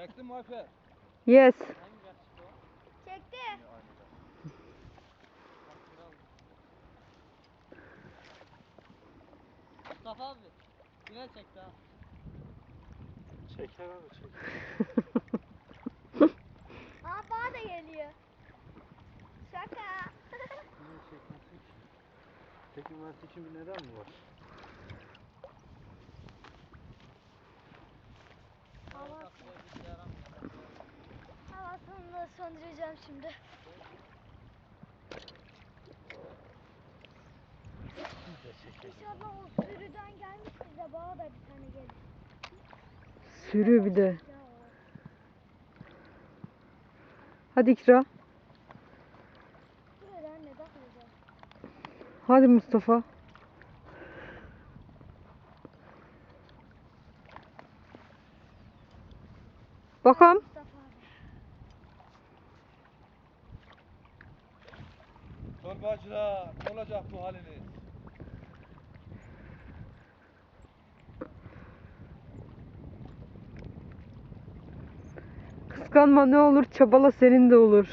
Çektin mi Alper? Yes. Çekti. Mustafa abi. Yine çekti ha. Çeker abi çeker. Aa bana da geliyor. Şaka. Niye çekmesin ki? Çekilmesi için bir neden mi var? Söndüreceğim şimdi. İnşallah o sürüden gelmiştir de bana da bir tane gelir. Sürü bir de. Hadi İkra. Hadi Mustafa. Bakalım. Abi. Torbacılar ne olacak bu haliniz? Kıskanma ne olur çabala senin de olur.